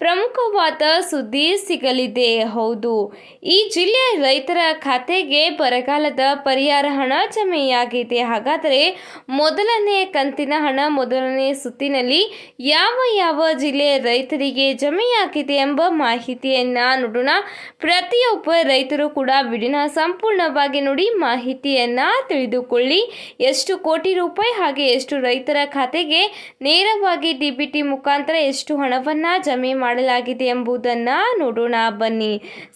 ಪ್ರಮುಖವಾದ ಸುದ್ದಿ ಸಿಗಲಿದೆ. ಹೌದು, ಈ ಜಿಲ್ಲೆಯ ರೈತರ ಖಾತೆಗೆ ಬರಗಾಲದ ಪರಿಹಾರ ಹಣ ಜಮೆಯಾಗಿದೆ. ಹಾಗಾದರೆ ಮೊದಲನೇ ಕಂತಿನ ಹಣ ಮೊದಲನೇ ಸುತ್ತಿನಲ್ಲಿ ಯಾವ ಯಾವ ಜಿಲ್ಲೆಯ ರೈತರಿಗೆ ಜಮೆಯಾಗಿದೆ ಎಂಬ ಮಾಹಿತಿಯನ್ನು ನೋಡೋಣ. ಪ್ರತಿಯೊಬ್ಬ ರೈತರು ಕೂಡ ವಿಡಿಯೋನ ಸಂಪೂರ್ಣವಾಗಿ ನೋಡಿ ಮಾಹಿತಿಯನ್ನು ತಿಳಿದುಕೊಳ್ಳಿ. ಎಷ್ಟು ಕೋಟಿ ರೂಪಾಯಿ ಹಾಗೆ ಎಷ್ಟು ರೈತರ ಖಾತೆಗೆ ನೇರವಾಗಿ ಡಿ ಬಿ ಟಿ ಮುಖಾಂತರ ಎಷ್ಟು ಹಣವನ್ನು ಜಮೆ ಮಾಡಲಾಗಿದೆ ಎಂಬುದನ್ನ ನೋಡೋಣ ಬನ್ನಿ.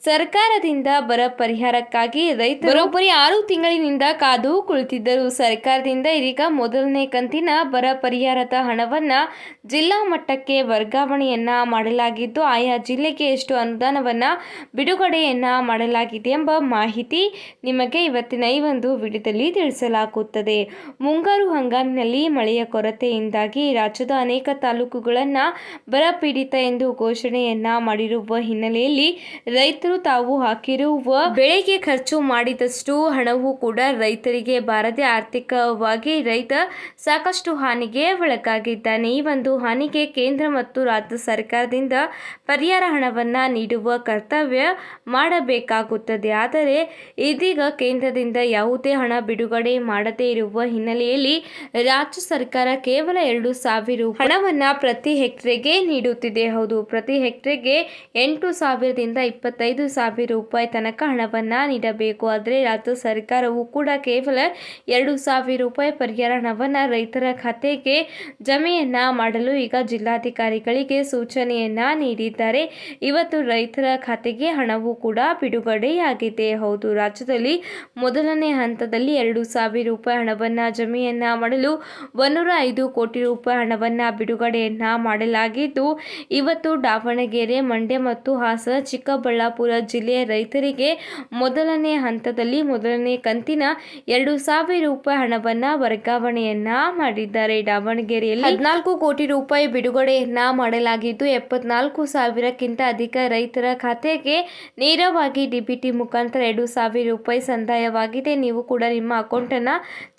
ಸರ್ಕಾರದಿಂದ ಬರ ಪರಿಹಾರಕ್ಕಾಗಿ ರೈತರು ಬರೋಬ್ಬರಿ ಆರು ತಿಂಗಳಿನಿಂದ ಕಾದು ಕುಳಿತಿದ್ದರು. ಸರ್ಕಾರದಿಂದ ಇದೀಗ ಮೊದಲನೇ ಕಂತಿನ ಬರ ಪರಿಹಾರದ ಹಣವನ್ನ ಜಿಲ್ಲಾ ಮಟ್ಟಕ್ಕೆ ವರ್ಗಾವಣೆಯನ್ನ ಮಾಡಲಾಗಿದ್ದು, ಆಯಾ ಜಿಲ್ಲೆಗೆ ಎಷ್ಟು ಅನುದಾನವನ್ನ ಬಿಡುಗಡೆಯನ್ನ ಮಾಡಲಾಗಿದೆ ಎಂಬ ಮಾಹಿತಿ ನಿಮಗೆ ಇವತ್ತಿನ ಈ ಒಂದು ವಿಡಿಯೋದಲ್ಲಿ ತಿಳಿಸಲಾಗುತ್ತದೆ. ಮುಂಗಾರು ಹಂಗಾಮಿನಲ್ಲಿ ಮಳೆಯ ಕೊರತೆಯಿಂದಾಗಿ ರಾಜ್ಯದ ಅನೇಕ ತಾಲೂಕುಗಳನ್ನು ಬರ ಪೀಡಿತ ಎಂದು ಘೋಷಣೆಯನ್ನ ಮಾಡಿರುವ ಹಿನ್ನೆಲೆಯಲ್ಲಿ ರೈತರು ತಾವು ಹಾಕಿರುವ ಬೆಳೆಗೆ ಖರ್ಚು ಮಾಡಿದಷ್ಟು ಹಣವೂ ಕೂಡ ರೈತರಿಗೆ ಬಾರದೆ ಆರ್ಥಿಕವಾಗಿ ರೈತ ಸಾಕಷ್ಟು ಹಾನಿಗೆ ಒಳಗಾಗಿದ್ದಾನೆ. ಈ ಒಂದು ಹಾನಿಗೆ ಕೇಂದ್ರ ಮತ್ತು ರಾಜ್ಯ ಸರ್ಕಾರದಿಂದ ಪರಿಹಾರ ಹಣವನ್ನ ನೀಡುವ ಕರ್ತವ್ಯ ಮಾಡಬೇಕಾಗುತ್ತದೆ. ಆದರೆ ಇದೀಗ ಕೇಂದ್ರದಿಂದ ಯಾವುದೇ ಹಣ ಬಿಡುಗಡೆ ಮಾಡದೇ ಇರುವ ಹಿನ್ನೆಲೆಯಲ್ಲಿ ರಾಜ್ಯ ಸರ್ಕಾರ ಕೇವಲ ಎರಡು ಸಾವಿರ ಹಣವನ್ನ ಪ್ರತಿ ಹೆಕ್ಟರ್ಗೆ ನೀಡುತ್ತಿದೆ. ಹೌದು ಪ್ರತಿ ಹೆಕ್ಟೇರ್ಗೆ ಎಂಟು ಸಾವಿರದಿಂದ ಇಪ್ಪತ್ತೈದು ಸಾವಿರ ರೂಪಾಯಿ ತನಕ ಹಣವನ್ನು ನೀಡಬೇಕು. ಆದರೆ ರಾಜ್ಯ ಸರ್ಕಾರವು ಕೂಡ ಕೇವಲ ಎರಡು ಸಾವಿರ ರೂಪಾಯಿ ಪರಿಹಾರ ಹಣವನ್ನು ರೈತರ ಖಾತೆಗೆ ಜಮೆಯನ್ನು ಮಾಡಲು ಈಗ ಜಿಲ್ಲಾಧಿಕಾರಿಗಳಿಗೆ ಸೂಚನೆಯನ್ನು ನೀಡಿದ್ದಾರೆ. ಇವತ್ತು ರೈತರ ಖಾತೆಗೆ ಹಣವು ಕೂಡ ಬಿಡುಗಡೆಯಾಗಿದೆ. ಹೌದು, ರಾಜ್ಯದಲ್ಲಿ ಮೊದಲನೇ ಹಂತದಲ್ಲಿ ಎರಡು ಸಾವಿರ ರೂಪಾಯಿ ಹಣವನ್ನು ಜಮೆಯನ್ನು ಮಾಡಲು ಒಂದೂರ ಐದು ಕೋಟಿ ರೂಪಾಯಿ ಹಣವನ್ನು ಬಿಡುಗಡೆಯನ್ನು ಮಾಡಲಾಗಿದ್ದು, ಇವತ್ತು ದಾವಣಗೆರೆ, ಮಂಡ್ಯ ಮತ್ತು ಹಾಸನ, ಚಿಕ್ಕಬಳ್ಳಾಪುರ ಜಿಲ್ಲೆಯ ರೈತರಿಗೆ ಮೊದಲನೇ ಹಂತದಲ್ಲಿ ಮೊದಲನೇ ಕಂತಿನ ಎರಡು ಸಾವಿರ ರೂಪಾಯಿ ಹಣವನ್ನ ವರ್ಗಾವಣೆಯನ್ನ ಮಾಡಿದ್ದಾರೆ. ದಾವಣಗೆರೆಯಲ್ಲಿ ಹದಿನಾಲ್ಕು ಕೋಟಿ ರೂಪಾಯಿ ಬಿಡುಗಡೆಯನ್ನ ಮಾಡಲಾಗಿದ್ದು, ಎಪ್ಪತ್ನಾಲ್ಕು ಸಾವಿರಕ್ಕಿಂತ ಅಧಿಕ ರೈತರ ಖಾತೆಗೆ ನೇರವಾಗಿ ಡಿಬಿಟಿ ಮುಖಾಂತರ ಎರಡು ಸಾವಿರ ರೂಪಾಯಿ ಸಂದಾಯವಾಗಿದೆ. ನೀವು ಕೂಡ ನಿಮ್ಮ ಅಕೌಂಟನ್ನು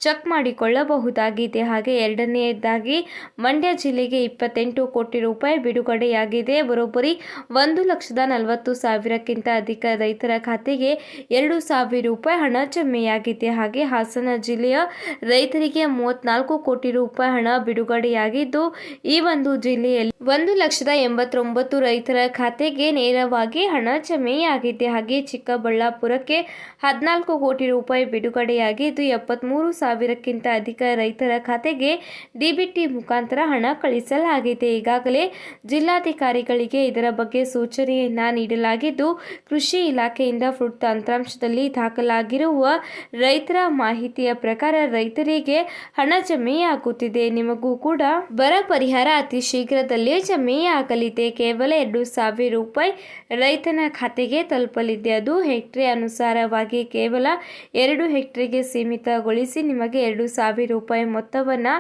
ಚೆಕ್ ಮಾಡಿಕೊಳ್ಳಬಹುದಾಗಿದೆ. ಹಾಗೆ ಎರಡನೆಯದಾಗಿ ಮಂಡ್ಯ ಜಿಲ್ಲೆಗೆ ಇಪ್ಪತ್ತೆಂಟು ಕೋಟಿ ರೂಪಾಯಿ ಬಿಡುಗಡೆಯಾಗಿದೆ. ಬರೋಬ್ಬರಿ ಒಂದು ಲಕ್ಷದ ನಲವತ್ತು ಸಾವಿರಕ್ಕಿಂತ ಅಧಿಕ ರೈತರ ಖಾತೆಗೆ ಎರಡು ಸಾವಿರ ರೂಪಾಯಿ ಹಣ ಜಮೆಯಾಗಿದೆ. ಹಾಗೆ ಹಾಸನ ಜಿಲ್ಲೆಯ ರೈತರಿಗೆ ಮೂವತ್ನಾಲ್ಕು ಕೋಟಿ ರೂಪಾಯಿ ಹಣ ಬಿಡುಗಡೆಯಾಗಿದ್ದು, ಈ ಒಂದು ಜಿಲ್ಲೆಯಲ್ಲಿ ಒಂದು ಲಕ್ಷದ ಎಂಬತ್ತೊಂಬತ್ತು ರೈತರ ಖಾತೆಗೆ ನೇರವಾಗಿ ಹಣ ಜಮೆಯಾಗಿದೆ. ಹಾಗೆ ಚಿಕ್ಕಬಳ್ಳಾಪುರಕ್ಕೆ ಹದಿನಾಲ್ಕು ಕೋಟಿ ರೂಪಾಯಿ ಬಿಡುಗಡೆಯಾಗಿದ್ದು ಎಪ್ಪತ್ತ್ಮೂರು ಸಾವಿರಕ್ಕಿಂತ ಅಧಿಕ ರೈತರ ಖಾತೆಗೆ ಡಿಬಿಟಿ ಮುಖಾಂತರ ಹಣ ಕಳಿಸಲಾಗಿದೆ. ಈಗಾಗಲೇ ಜಿಲ್ಲಾಧಿಕಾರಿಗಳಿಗೆ ಇದರ ಬಗ್ಗೆ ಸೂಚನೆಯನ್ನ ನೀಡಲಾಗಿದ್ದು, ಕೃಷಿ ಇಲಾಖೆಯಿಂದ ಫುಡ್ ತಂತ್ರಾಂಶದಲ್ಲಿ ದಾಖಲಾಗಿರುವ ರೈತರ ಮಾಹಿತಿಯ ಪ್ರಕಾರ ರೈತರಿಗೆ ಹಣ ಜಮೆಯಾಗುತ್ತಿದೆ. ನಿಮಗೂ ಕೂಡ ಬರ ಪರಿಹಾರ ಅತಿ ಶೀಘ್ರದಲ್ಲೇ ಜಮೆಯಾಗಲಿದೆ. ಕೇವಲ ಎರಡು ಸಾವಿರ ರೂಪಾಯಿ ರೈತನ ಖಾತೆಗೆ ತಲುಪಲಿದೆ. ಅದು ಹೆಕ್ಟ್ರೆ ಅನುಸಾರವಾಗಿ ಕೇವಲ ಎರಡು ಹೆಕ್ಟ್ರೆಗೆ ಸೀಮಿತಗೊಳಿಸಿ ನಿಮಗೆ ಎರಡು ಸಾವಿರ ರೂಪಾಯಿ ಮೊತ್ತವನ್ನು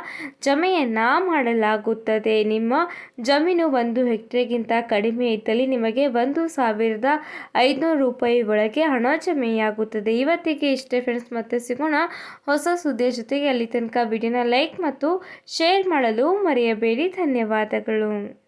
ಜಮೆಯನ್ನ ಮಾಡಲಾಗುತ್ತದೆ. ನಿಮ್ಮ ಜಮೀನು ಒಂದು ಹೆಕ್ಟರ್ಗಿಂತ ಕಡಿಮೆ ಇದ್ದಲ್ಲಿ ನಿಮಗೆ ಒಂದು ಸಾವಿರದ ಐದುನೂರು ರೂಪಾಯಿ ಒಳಗೆ ಹಣ ಜಮೆಯಾಗುತ್ತದೆ. ಇವತ್ತಿಗೆ ಇಷ್ಟೇ ಫ್ರೆಂಡ್ಸ್ ಮತ್ತೆ ಸಿಗೋಣ ಹೊಸ ಸುದ್ದಿಯ ಜೊತೆಗೆ. ಅಲ್ಲಿ ತನಕ ವಿಡಿಯೋನ ಲೈಕ್ ಮತ್ತು ಶೇರ್ ಮಾಡಲು ಮರೆಯಬೇಡಿ. ಧನ್ಯವಾದಗಳು.